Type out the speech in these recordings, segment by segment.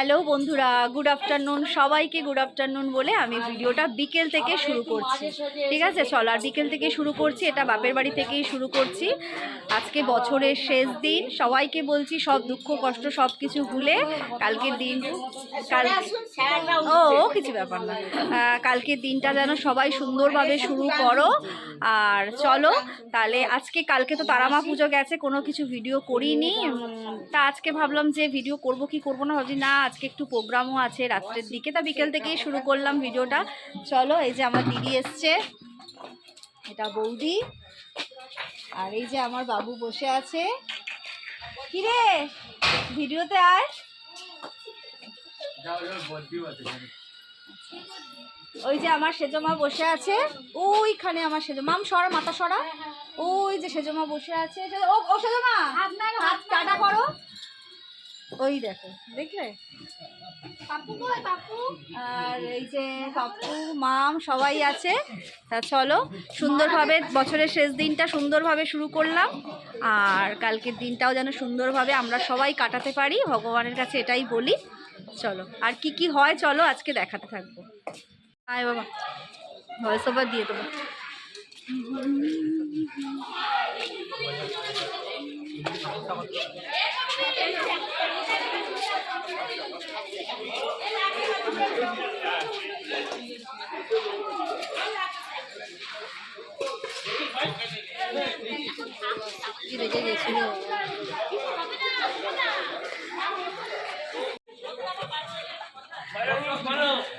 Hello বন্ধুরা। Good afternoon সবাইকে good afternoon বলে আমি ভিডিওটা বিকেল থেকে শুরু করছি। ঠিক আছে, চল, আর বিকেল থেকে শুরু করছি, এটা বাপের বাড়ি থেকেই শুরু করছি। আজকে বছরের শেষ দিন, সবাইকে বলছি সব দুঃখ, কষ্ট, সব কিছু ভুলে কালকের দিন, কাল ও কিছু ব্যাপার না। কালকের দিনটা যেন সবাই সুন্দরভাবে শুরু করো। আর চলো, তাহলে আজকে কালকে তো তারামা পুজো গেছে, কোনো কিছু ভিডিও করিনি। তা আজকে ভাবলাম যে ভিডিও করব কি করব না, ভাবছি না আজকে একটু প্রোগ্রামও আছে রাত্রের দিকে। তা বিকেল থেকেই শুরু করলাম ভিডিওটা। চলো এই যে আমার দিদি এসছে। এটা বৌদি। আর এই যে আমার বাবু বসে আছে। কিরে? ভিডিওতে আয়। ওই যে আমার সেজমা বসে আছে। ওইখানে আমার সেজ মাম সরা মাথা সরা। ওই যে সেজমা বসে আছে। ও সেজমা। হাত টাটা করো। ওই দেখো দেখলে? আর এই যে পাপ্পু মাম সবাই আছে। তা চলো সুন্দরভাবে বছরের শেষ দিনটা সুন্দরভাবে শুরু করলাম। আর কালকের দিনটাও যেন সুন্দরভাবে আমরা সবাই কাটাতে পারি ভগবানের কাছে এটাই বলি। চলো আর কি কি হয় চলো আজকে দেখাতে থাকব। আয় বাবা ভয়েস ওভার দিয়ে দেবো। কি রেখে গেছিল পুজোতে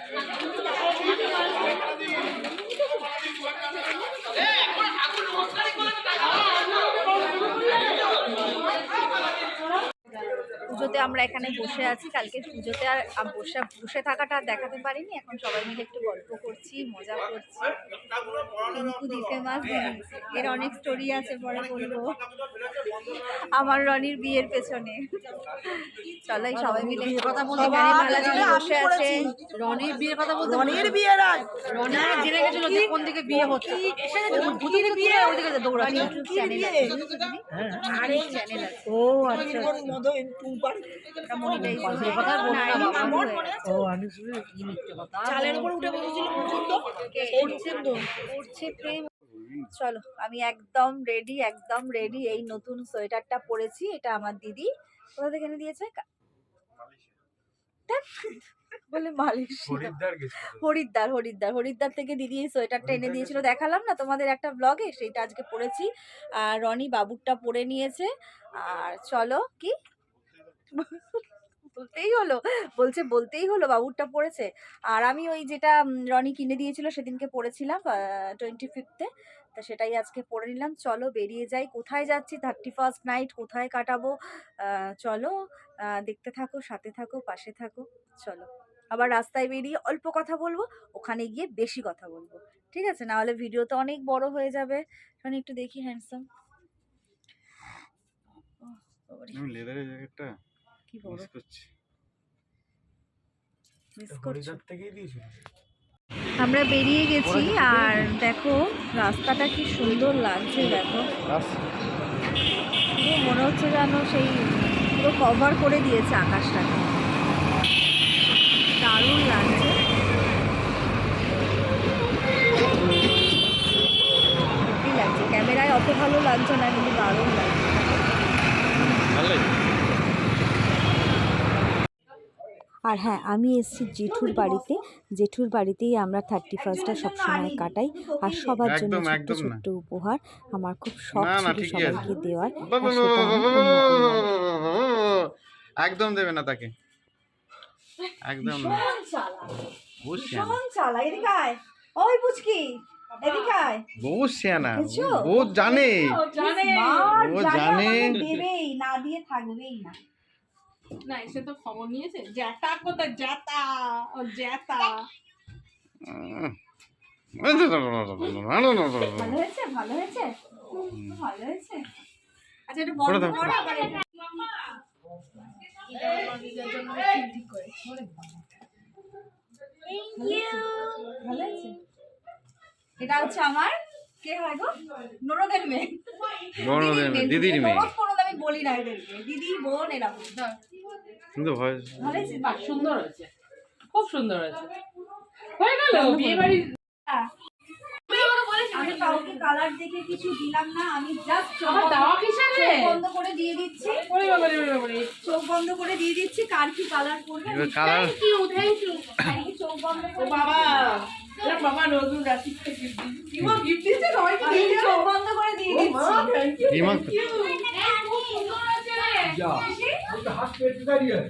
আমরা এখানে বসে আছি। কালকে পুজোতে আর বসে বসে থাকাটা আর দেখাতে পারিনি। এখন সবাই মিলে একটু গল্প করছি মজা করছি। টিঙ্কু দিতে মাস এর অনেক স্টোরি আছে পরে বলব। আমার রনির বিয়ের পেছনে। চলো এই সবাই মিলে কথা বলতে বসে আছে। রনির বিয়ের কথা বলতে রনির বিয়ের আজ রনি জেনে গেছিল যে কোন দিকে বিয়ে হচ্ছে। এসে ভূতের বিয়ে? ওইদিকে দৌড়াচ্ছে। ইউটিউব চ্যানেল আছে। আরে চ্যানেল আছে। ও আচ্ছা চলো আমি একদম রেডি একদম রেডি এই নতুন সোয়েটারটা পরেছি এটা আমার দিদি। কোথা থেকে এনে দিয়েছে? বলে হরিদ্বার হরিদ্বার হরিদ্বার। থেকে দিদি এই সোয়েটারটা এনে দিয়েছিল। দেখালাম না তোমাদের একটা ব্লগে সেইটা আজকে পরেছি। আর রনি বাবুরটা পরে নিয়েছে। আর চলো কি? বলতেই হলো, বলছে বলতেই হলো বাবুরটা পড়েছে। আর আমি ওই যেটা রনি কিনে দিয়েছিল সেদিনকে পড়েছিলাম টোয়েন্টি ফিফথে তা সেটাই আজকে পড়ে নিলাম। চলো বেরিয়ে যাই। কোথায় যাচ্ছি? থার্টি ফার্স্ট নাইট কোথায় কাটাবো? চলো দেখতে থাকো, সাথে থাকো, পাশে থাকো, চলো। আবার রাস্তায় বেরিয়ে অল্প কথা বলব, ওখানে গিয়ে বেশি কথা বলব। ঠিক আছে? না হলে ভিডিও তো অনেক বড় হয়ে যাবে। এখন একটু দেখি হ্যান্ডসাম লেদারের কি বড়? মিস করছি। থেকেই দিয়েছিল। আমরা বেরিয়ে গেছি আর দেখো রাস্তাটা কি সুন্দর লাগছে দেখো। পুরো মনে হচ্ছে যেন সেই পুরো কভার করে দিয়েছে আকাশটাকে। দারুণ লাগছে। সত্যি লাগছে। ক্যামেরায় অত ভালো লাগছে না কিন্তু দারুণ লাগছে। ভালোই। আর হ্যাঁ আমি এসেছি জেঠুর বাড়িতে। জেঠুর বাড়িতেই আমরা থার্টি ফার্স্টটা সবসময় কাটাই। আর সবার জন্য ছোট্ট ছোট্ট উপহার। আমার খুব শখ ছিল সবাইকে দেওয়ার। একদম দেবে না তাকে। একদম না। চালা এদিকে আয়। ওই পুচকি এদিকে আয়। বুঝছি না। বুঝছ? ও জানে। Smart, ও জানে জানে। না দিয়ে থাকবেই না। না এসে তো খবর নিয়েছে। জ্যাতা কোথায়? জ্যাতা ও জ্যাতা ভালো হয়েছে? ভালো হয়েছে? ভালো হয়েছে। আচ্ছা একটু আবার এটা- হচ্ছে আমার কে হয় গো? মেয়ে। ননদের দিদির মেয়ে। আমি বলি না এদেরকে। দিদি বোন এরকম কিন্তু ভয় সুন্দর হয়েছে। খুব সুন্দর হয়েছে। হয়ে গেল? বিয়ে বাড়ি আমি কাউকে কালার দেখে কিছু দিলাম না আমি জাস্ট চোখ? বন্ধ করে দিয়ে দিচ্ছি। চোখ বন্ধ করে দিয়ে দিচ্ছি কার কি কালার করবে চোখ বন্ধ করে বাবা। বাবা নতুন রাশি গিফট দিতে সবাইকে চোখ বন্ধ করে দিয়ে দিচ্ছি। থ্যাংক ইউ ইমা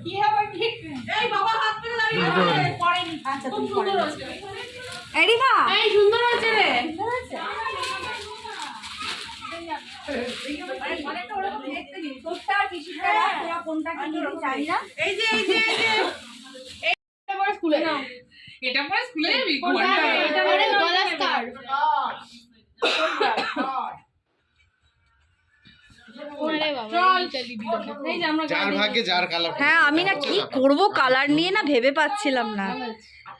কি হবে ঠিক? এই বাবা হাত পেতে দাঁড়িয়ে পড়েনি। আচ্ছা খুব পরে সুন্দর হয়েছে। এরিমা এই সুন্দর হয়েছে রে। মানে অনেকটা ওরকম দেখতে নি। তোরটা যার ভাগ্যে যার কালার হ্যাঁ আমি না কি করব কালার নিয়ে না ভেবে পাচ্ছিলাম না।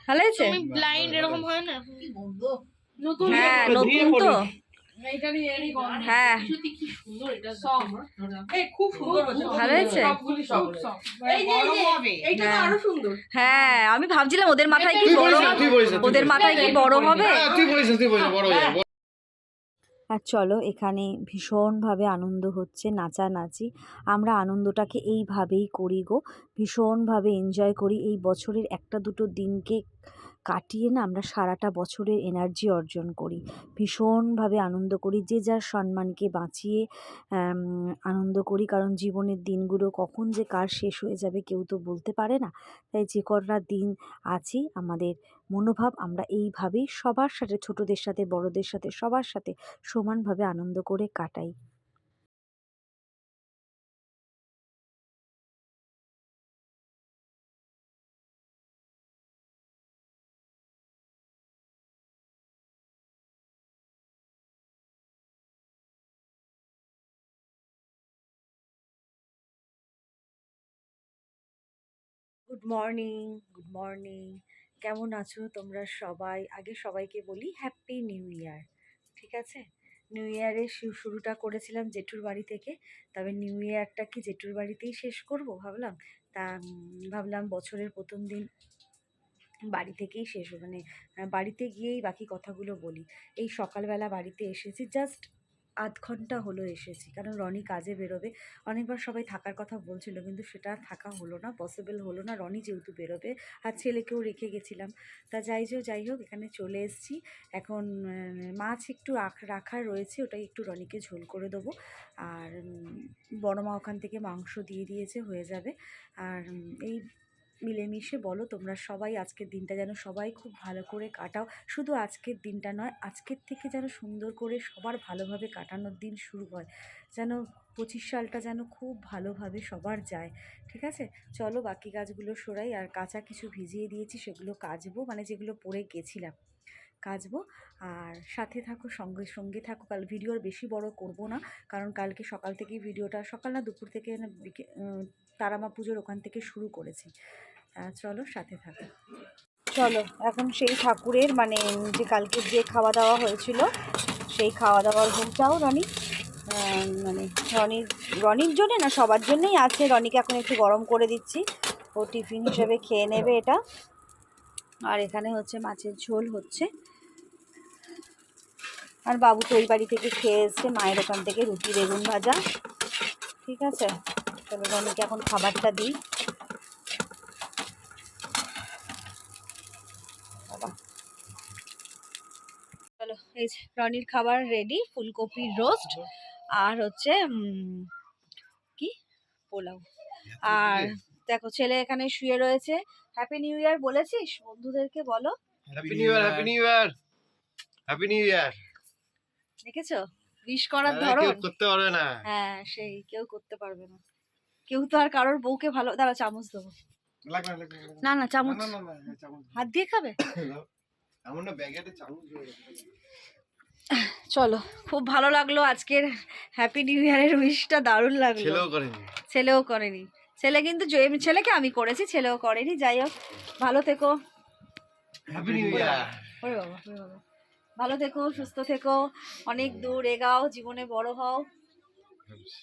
ভালো হয়েছে ব্লাইন্ড এরকম হয় না? নতুন হ্যাঁ নতুন তো। হ্যাঁ। সত্যি কি সুন্দর এটা। সব এই খুব সুন্দর হয়েছে ভালো হয়েছে? সবগুলি সব সব এই যে এই যে এইটা তো হ্যাঁ। হ্যাঁ আমি ভাবছিলাম ওদের মাথায় কি বড় ওদের মাথায় কি বড় হবে আর চলো এখানে ভীষণভাবে আনন্দ হচ্ছে, নাচানাচি। আমরা আনন্দটাকে এইভাবেই করি গো। ভীষণভাবে এনজয় করি এই বছরের একটা দুটো দিনকে কাটিয়ে না আমরা সারাটা বছরের এনার্জি অর্জন করি। ভীষণভাবে আনন্দ করি, যে যার সম্মানকে বাঁচিয়ে আনন্দ করি। কারণ জীবনের দিনগুলো কখন যে কার শেষ হয়ে যাবে কেউ তো বলতে পারে না। তাই যে কটা দিন আছি, আমাদের মনোভাব আমরা এইভাবেই সবার সাথে, ছোটদের সাথে, বড়দের সাথে, সবার সাথে সমানভাবে আনন্দ করে কাটাই। গুড মর্নিং গুড মর্নিং কেমন আছো তোমরা সবাই? আগে সবাইকে বলি হ্যাপি নিউ ইয়ার ঠিক আছে? নিউ ইয়ারের শুরুটা করেছিলাম জেঠুর বাড়ি থেকে। তবে নিউ ইয়ারটা কি জেঠুর বাড়িতেই শেষ করব ভাবলাম? তা ভাবলাম বছরের প্রথম দিন বাড়ি থেকেই শেষ মানে বাড়িতে গিয়েই বাকি কথাগুলো বলি। এই সকালবেলা বাড়িতে এসেছি জাস্ট আধ ঘণ্টা হলো এসেছি। কারণ রনি কাজে বেরোবে। অনেকবার সবাই থাকার কথা বলছিল, কিন্তু সেটা থাকা হলো না পসিবল হলো না। রনি যেহেতু বেরোবে, আর ছেলেকেও রেখে গেছিলাম। তা যাই যে যাই হোক, এখানে চলে এসেছি। এখন মাছ একটু রাখ- রয়েছে, ওটাই একটু রনিকে ঝোল করে দেবো। আর বড় মা ওখান থেকে মাংস দিয়ে দিয়েছে, হয়ে যাবে। আর এই মিলেমিশে বলো তোমরা সবাই আজকের দিনটা যেন সবাই খুব ভালো করে কাটাও। শুধু আজকের দিনটা নয়, আজকের থেকে যেন সুন্দর করে সবার ভালোভাবে কাটানোর দিন শুরু হয়। যেন পঁচিশ সালটা যেন খুব ভালোভাবে সবার যায়, ঠিক আছে? চলো বাকি গাছগুলো সরাই আর কাঁচা কিছু ভিজিয়ে দিয়েছি, সেগুলো কাচবো মানে যেগুলো পড়ে গেছিলাম। কাচবো আর সাথে থাকো, সঙ্গে সঙ্গে থাকো। কাল ভিডিও আর বেশি বড় করব না। কারণ কালকে সকাল থেকেই ভিডিওটা সকাল না দুপুর থেকে তারামা পুজোর ওখান থেকে শুরু করেছি। চলো, সাথে থাকো। চলো, এখন সেই ঠাকুরের মানে যে কালকে যে খাওয়া দাওয়া হয়েছিল, সেই খাওয়া দাওয়ার ভোগটাও রনি মানে রনির রনির জন্যে না, সবার জন্যই আছে। রনিকে এখন একটু গরম করে দিচ্ছি। ও টিফিন হিসেবে খেয়ে নেবে এটা। আর এখানে হচ্ছে মাছের ঝোল হচ্ছে। আর বাবু তো ওই বাড়ি থেকে খেয়ে এসছে, মায়ের ওখান থেকে রুটি, বেগুন ভাজা। ঠিক আছে? চলো রনিকে এখন খাবারটা দিই। চলো, এই রনির খাবার রেডি ফুলকপির রোস্ট আর হচ্ছে কি? পোলাও। আর দেখো, ছেলে এখানে শুয়ে রয়েছে। হ্যাপি নিউ ইয়ার বলেছিস? বন্ধুদেরকে বলো। Happy new year happy new year happy new year দেখেছ? উইশ করার কেউ ধরন? করতে পারবে না। হ্যাঁ সেই কেউ করতে পারবে না। কেউ তো আর কারোর বউকে ভালো দাঁড়া চামচ দেবো। না, না, চামচ। হাত দিয়ে খাবে। চলো খুব ভালো লাগল আজকের হ্যাপি নিউ ইয়ারের উইশটা দারুণ লাগল। ছেলেও করেনি। ছেলেও করেনি। ছেলে কিন্তু ছেলেকে আমি করেছি ছেলেও করেনি যাই হোক ভালো থেকো। হ্যাপি নিউ ইয়ার ওরে বাবা ওরে বাবা। ভালো থেকো সুস্থ থেকো অনেক দূর এগাও জীবনে বড় হও।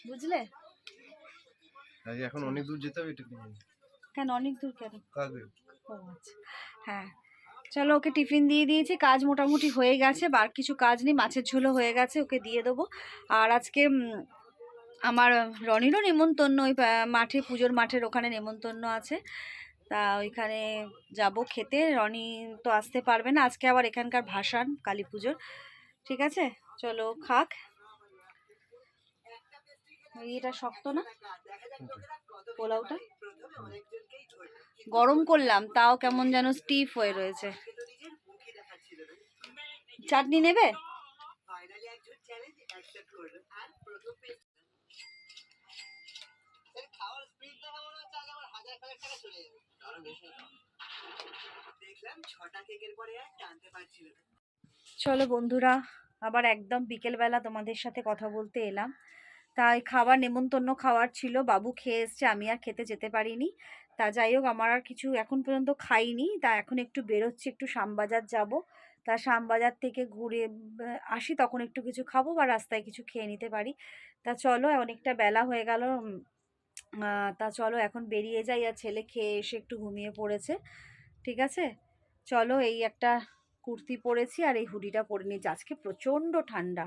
বুঝলে? এখন অনেক দূর যেতে হবে কেন অনেক দূর কেন? আচ্ছা। হ্যাঁ। চলো ওকে টিফিন দিয়ে দিয়েছি কাজ মোটামুটি হয়ে গেছে আর কিছু কাজ নেই মাছের ঝোলও হয়ে গেছে ওকে দিয়ে দেবো। আর আজকে আমার রনিরও নেমন্তন্ন ওই মাঠে পুজোর মাঠের ওখানে নেমন্তন্ন আছে। তা ওইখানে যাব খেতে। রনি তো আসতে পারবে না, আজকে আবার এখানকার ভাসান, কালী পুজোর। ঠিক আছে? চলো খাক। এটা শক্ত না? পোলাওটা? গরম করলাম, তাও কেমন যেন স্টিফ হয়ে রয়েছে। চাটনি নেবে? চলো বন্ধুরা, আবার একদম বিকেলবেলা তোমাদের সাথে কথা বলতে এলাম। তাই খাবার নেমন্তন্ন খাওয়ার ছিল, বাবু খেয়ে এসছে, আমি আর খেতে যেতে পারিনি। তা যাই হোক, আমার আর কিছু এখন পর্যন্ত খাইনি, তা এখন একটু বেরোচ্ছি, একটু শ্যামবাজার যাব। তা শ্যামবাজার থেকে ঘুরে আসি, তখন একটু কিছু খাব বা রাস্তায় কিছু খেয়ে নিতে পারি। তা চলো, অনেকটা বেলা হয়ে গেল তা চলো এখন বেরিয়ে যাই আর ছেলে খেয়ে এসে একটু ঘুমিয়ে পড়েছে। ঠিক আছে? চলো এই একটা কুর্তি পরেছি আর এই হুডিটা পরে নিয়েছি। আজকে প্রচণ্ড ঠান্ডা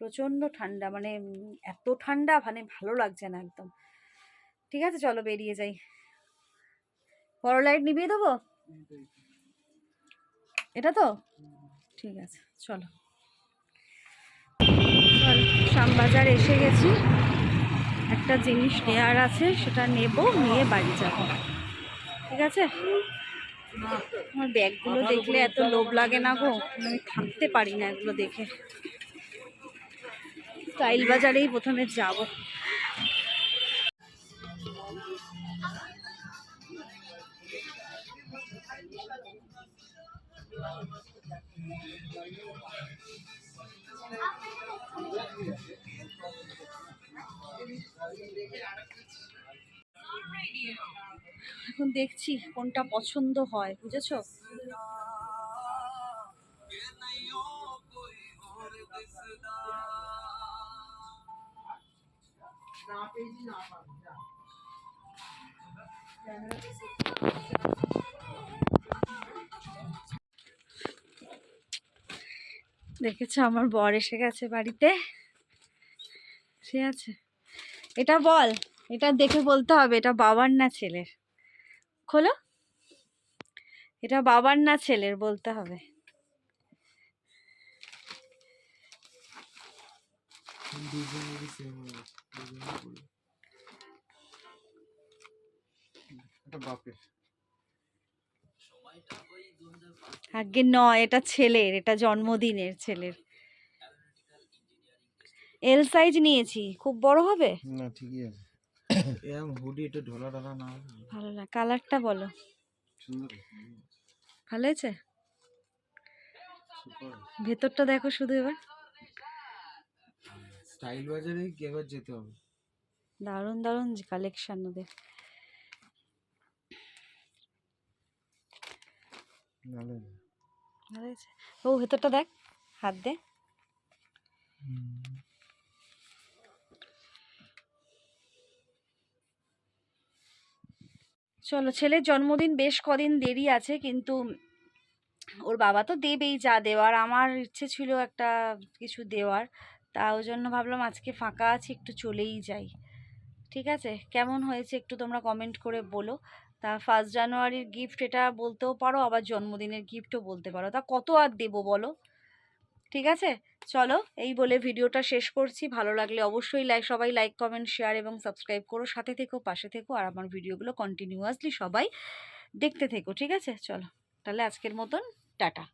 প্রচণ্ড ঠান্ডা মানে এত ঠান্ডা মানে ভালো লাগছে না একদম। ঠিক আছে, চলো বেরিয়ে যাই। বড় লাইট নিভিয়ে দেবো? এটা তো? ঠিক আছে, চলো। চল, শ্যামবাজার এসে গেছি। একটা জিনিস নেওয়ার আছে সেটা নেব নিয়ে বাড়ি যাব। ঠিক আছে? আমার ব্যাগগুলো দেখলে এত লোভ লাগে না গো। আমি থাকতে পারি না এগুলো দেখে। স্টাইল বাজারেই প্রথমে যাব। এখন দেখছি কোনটা পছন্দ হয়, বুঝেছ? দেখেছ, আমার বর এসে গেছে বাড়িতে। সে আছে। এটা বল, এটা দেখে বলতে হবে, এটা বাবার না ছেলের? খোলো। এটা বাবার না ছেলের বলতে হবে। আগে নয় এটা ছেলের, এটা জন্মদিনের ছেলের। এল সাইজ নিয়েছি, খুব বড় হবে? না, ঠিকই আছে। এরকম হুডি একটু ঢোলা ঢালা না। ভালো কালারটা বলো। সুন্দর। ভালো হয়েছে? ভেতরটা দেখো শুধু এবার। স্টাইল বাজারে কি এবার যেতে হবে? দারুণ দারুণ কালেকশন ওদের। ও ভেতরটা দেখ হাত দে। চলো, ছেলের জন্মদিন বেশ কদিন দেরি আছে, কিন্তু ওর বাবা তো দেবেই যা দেওয়ার। আমার ইচ্ছে ছিল একটা কিছু দেওয়ার। তা ওই জন্য ভাবলাম আজকে ফাঁকা আছি, একটু চলেই যাই। ঠিক আছে? কেমন হয়েছে একটু তোমরা কমেন্ট করে বলো। তা ফার্স্ট জানুয়ারির গিফট এটা বলতেও পারো, আবার জন্মদিনের গিফটও বলতে পারো। তা কত আর দেবো বলো? ঠিক আছে? চলো, এই বলে ভিডিওটা শেষ করছি। ভালো লাগলে অবশ্যই লাইক সবাই লাইক কমেন্ট শেয়ার এবং সাবস্ক্রাইব করো। সাথে থেকো, পাশে থেকো আর আমার ভিডিওগুলো কন্টিনিউয়াসলি সবাই দেখতে থেকো, ঠিক আছে? চলো, তাহলে আজকের মতন, টাটা।